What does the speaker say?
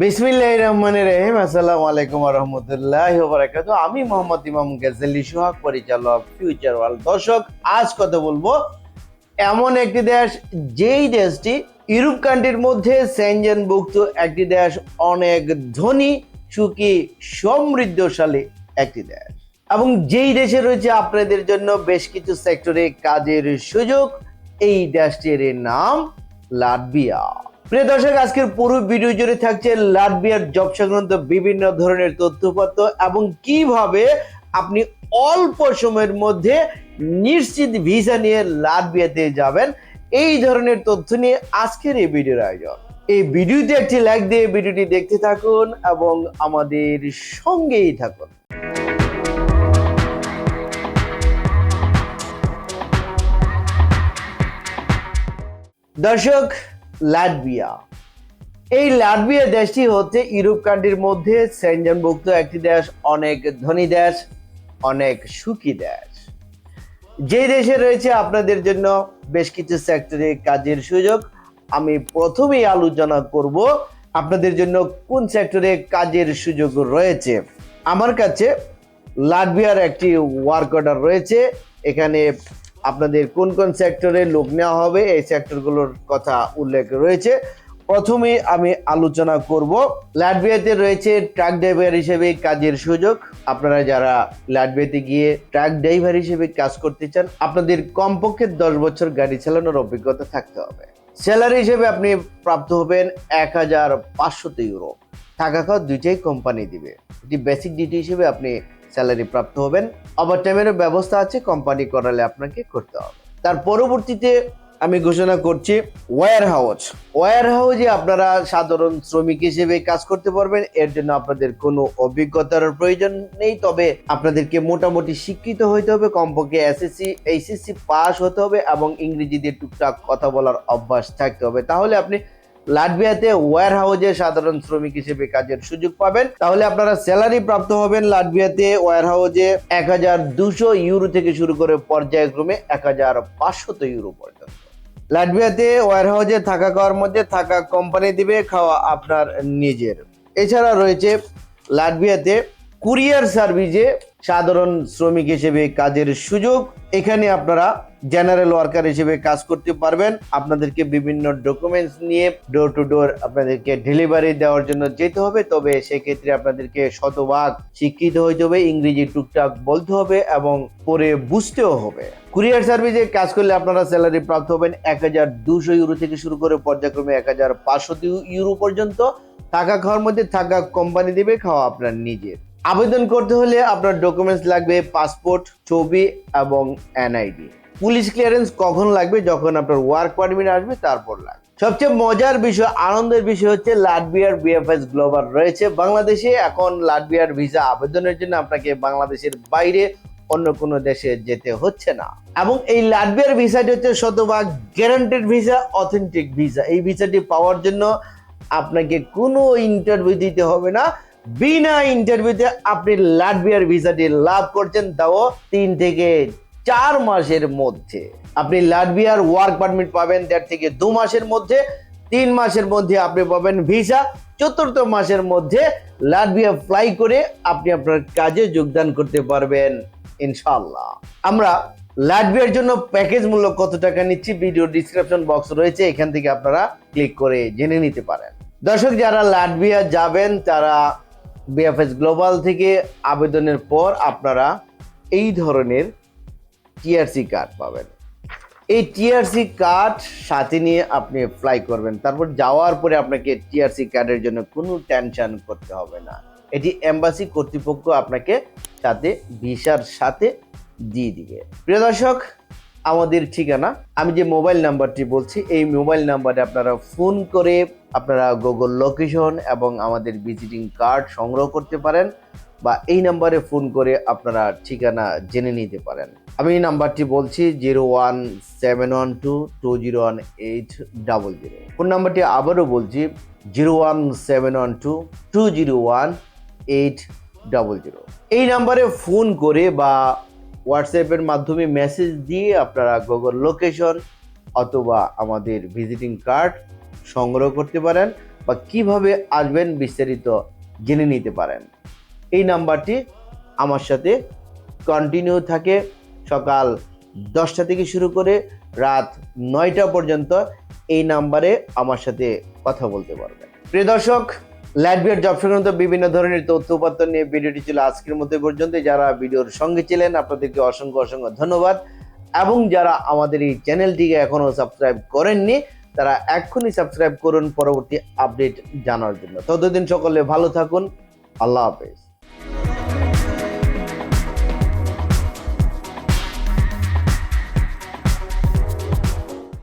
বিসমিল্লাহ রহমানের রহিম। আসসালামু আলাইকুম রহমতুল্লাহ বারাকাতু আমি মোহাম্মদ ইমাম গাজ্জালি সোহাগ পরিচালক ফিউচার ওয়ার্ল্ড দর্শক। আজ কথা বলব এমন একটি দেশ, যেই দেশটি ইউরোপ কান্ট্রির মধ্যে সেনজেনভুক্ত একটি দেশ, অনেক ধনী, সুখী, সমৃদ্ধশালী একটি দেশ। এবং যেই দেশে রয়েছে আপনাদের জন্য বেশ কিছু সেক্টরে কাজের সুযোগ, এই দেশটির নাম লাটভিয়া। প্রিয় দর্শক, আজকের পুরো ভিডিও জুড়ে থাকছে লাটভিয়ার জব সংক্রান্ত বিভিন্ন ধরনের তথ্যপত্র এবং কীভাবে আপনি অল্প সময়ের মধ্যে নিশ্চিত ভিসা নিয়ে লাটভিয়াতে যাবেন, এই ধরনের তথ্য নিয়ে আজকের এই ভিডিওর আয়োজন। এই ভিডিওতে একটি লাইক দিয়ে ভিডিওটি দেখতে থাকুন এবং আমাদের সঙ্গেই থাকুন। দর্শক লাটভিয়া। এই লাটভিয়া দেশটি হচ্ছে ইউরোপ কান্ট্রির মধ্যে সেনজনভুক্ত একটি দেশ, অনেক ধনী দেশ, অনেক সুখী দেশ। যে দেশে রয়েছে আপনাদের জন্য বেশ কিছু সেক্টরে কাজের সুযোগ। আমি প্রথমেই আলোচনা করব আপনাদের জন্য কোন সেক্টরে কাজের সুযোগ রয়েছে। আমার কাছে লাটভিয়ার একটি ওয়ার্ক অর্ডার রয়েছে। এখানে আপনাদের কোন কোন সেক্টরে লোক নেওয়া হবে, এই সেক্টরগুলোর কথা উল্লেখ রয়েছে। প্রথমে আমি আলোচনা করব লাটভিয়াতে রয়েছে ট্রাক ড্রাইভার হিসেবে কাজের সুযোগ। আপনারা যারা লাটভিয়াতে গিয়ে ট্রাক ড্রাইভার হিসেবে কাজ করতে চান, আপনাদের কমপক্ষে দশ বছর গাড়ি চালানোর অভিজ্ঞতা থাকতে হবে। স্যালারি হিসেবে আপনি প্রাপ্ত হবেন এক হাজার পাঁচশত ইউরো। টাকা খাওয়া দুইটাই কোম্পানি দিবে। এটি বেসিক ডিউটি হিসেবে আপনি স্যালারি প্রাপ্ত হবেন। ওভার টাইমের ব্যবস্থা আছে কোম্পানি করালে আপনাকে করতে হবে। তার পরবর্তীতে আমি ঘোষণা করছি ওয়ার হাউস ওয়্যার হাউসে আপনারা সাধারণ শ্রমিক হিসেবে কাজ করতে পারবেন। এর জন্য আপনাদের কোনো অভিজ্ঞতার প্রয়োজন নেই। তবে আপনাদেরকে মোটামুটি শিক্ষিত হইতে হবে। কমপক্ষে এসএসসি এইচএসসি পাস হতে হবে এবং ইংরেজিতে টুকটাক কথা বলার অভ্যাস থাকতে হবে। তাহলে আপনি লাটভিয়াতে ওয়্যার হাউজে সাধারণ শ্রমিক হিসেবে কাজের সুযোগ পাবেন। তাহলে আপনারা স্যালারি প্রাপ্ত হবেন লাটভিয়াতে ওয়্যার হাউজে এক হাজার দুশো ইউরো থেকে শুরু করে পর্যায়ক্রমে এক হাজার পাঁচশত ইউরো পর্যন্ত। লাটভিয়াতে ওয়্যার হাউজে থাকা খাওয়ার মধ্যে থাকা কোম্পানি দিবে, খাওয়া আপনার নিজের। এছাড়া রয়েছে লাটভিয়াতে কুরিয়ার সার্ভিসে সাধারণ শ্রমিক হিসেবে কাজের সুযোগ। এখানে আপনারা জেনারেল ওয়ার্কার হিসেবে কাজ করতে পারবেন। আপনাদেরকে বিভিন্ন ডকুমেন্টস নিয়ে ডোর টু ডোর আপনাদেরকে ডেলিভারি দেওয়ার জন্য যেতে হবে। তবে সেক্ষেত্রে আপনাদেরকে শতভাগ শিক্ষিত হইতে হবে, ইংরেজি টুকটাক বলতে হবে এবং পরে বুঝতেও হবে। কুরিয়ার সার্ভিসে কাজ করলে আপনারা স্যালারি প্রাপ্ত হবেন এক হাজার দুশো ইউরো থেকে শুরু করে পর্যায়ক্রমে এক হাজার পাঁচশো ইউরো পর্যন্ত। থাকা খাওয়ার মধ্যে থাকা কোম্পানি দেবে, খাওয়া আপনার নিজের। আবেদন করতে হলে আপনার ডকুমেন্টস লাগবে পাসপোর্ট ছবি এবং এনআইডি পুলিশ ক্লিয়ারেন্স কখন লাগবে? যখন আপনার ওয়ার্ক পারমিট আসবে, তারপর লাগবে। সবচেয়ে মজার বিষয়, আনন্দের বিষয় হচ্ছে লাটভিয়ার বিএফএস গ্লোবাল রয়েছে। বাংলাদেশে এখন লাটভিয়ার ভিসা আবেদনের জন্য আপনাকে বাংলাদেশের বাইরে অন্য কোনো দেশে যেতে হচ্ছে না। এবং এই লাটভিয়ার ভিসাটি হচ্ছে শতভাগ গ্যারান্টেড ভিসা অথেন্টিক ভিসা এই ভিসাটি পাওয়ার জন্য আপনাকে কোনো ইন্টারভিউ দিতে হবে না। বিনা ইন্টারভিউতে আপনি লাটভিয়ার ভিসাটি লাভ করছেন তাও তিন থেকে চার মাসের মধ্যে। আপনি লাটভিয়ার ওয়ার্ক পারমিট পাবেন দেড় থেকে দু মাসের মধ্যে, তিন মাসের মধ্যে আপনি পাবেন ভিসা চতুর্থ মাসের মধ্যে লাটভিয়া ফ্লাই করে আপনি আপনার কাজে যোগদান করতে পারবেন ইনশাল্লাহ আমরা লাটভিয়ার জন্য প্যাকেজ মূল্য কত টাকা নিচ্ছি ভিডিও ডিসক্রিপশন বক্স রয়েছে, এখান থেকে আপনারা ক্লিক করে জেনে নিতে পারেন। দর্শক, যারা লাটভিয়া যাবেন, তারা বিএফএস গ্লোবাল থেকে আবেদনের পর আপনারা এই ধরনের টিআরসি কার্ড পাবেন। এই টিআরসি কার্ড সাথে নিয়ে আপনি অ্যাপ্লাই করবেন। তারপর যাওয়ার পরে আপনাকে টিআরসি কার্ডের জন্য কোনো টেনশন করতে হবে না। এটি এম্বাসি কর্তৃপক্ষ আপনাকে সাথে ভিসার সাথে দিয়ে দিবে। প্রিয় দর্শক আমাদের ঠিকানা। আমি যে মোবাইল নাম্বারটি বলছি, এই মোবাইল নাম্বারে আপনারা ফোন করে আপনারা গুগল লোকেশন এবং আমাদের ভিজিটিং কার্ড সংগ্রহ করতে পারেন বা এই নাম্বারে ফোন করে আপনারা ঠিকানা জেনে নিতে পারেন। আমি এই নাম্বারটি বলছি zero one seven one two two zero one eight double zero phone নাম্বারটি আবারও বলছি zero one seven one two two zero one eight double zero এই নাম্বারে ফোন করে বা হোয়াটসঅ্যাপের মাধ্যমে মেসেজ দিয়ে আপনারা গুগল লোকেশন অথবা আমাদের ভিজিটিং কার্ড সংগ্রহ করতে পারেন বা কীভাবে আসবেন বিস্তারিত জেনে নিতে পারেন। এই নাম্বারটি আমার সাথে কন্টিনিউ থাকে সকাল দশটা থেকে শুরু করে রাত নয়টা পর্যন্ত এই নাম্বারে আমার সাথে কথা বলতে পারবেন। প্রিয় দর্শক ল্যাটবিয়ার জব সংক্রান্ত বিভিন্ন ধরনের তথ্য উপাত্ত নিয়ে ভিডিওটি ছিল আজকের মধ্যে পর্যন্ত। যারা ভিডিওর সঙ্গে ছিলেন, আপনাদেরকে অসংখ্য অসংখ্য ধন্যবাদ। এবং যারা আমাদের এই চ্যানেলটিকে এখনও সাবস্ক্রাইব করেননি, তারা এক্ষুনি সাবস্ক্রাইব করুন, পরবর্তী আপডেট জানার জন্য। ততদিন সকলে ভালো থাকুন। আল্লাহ হাফেজ।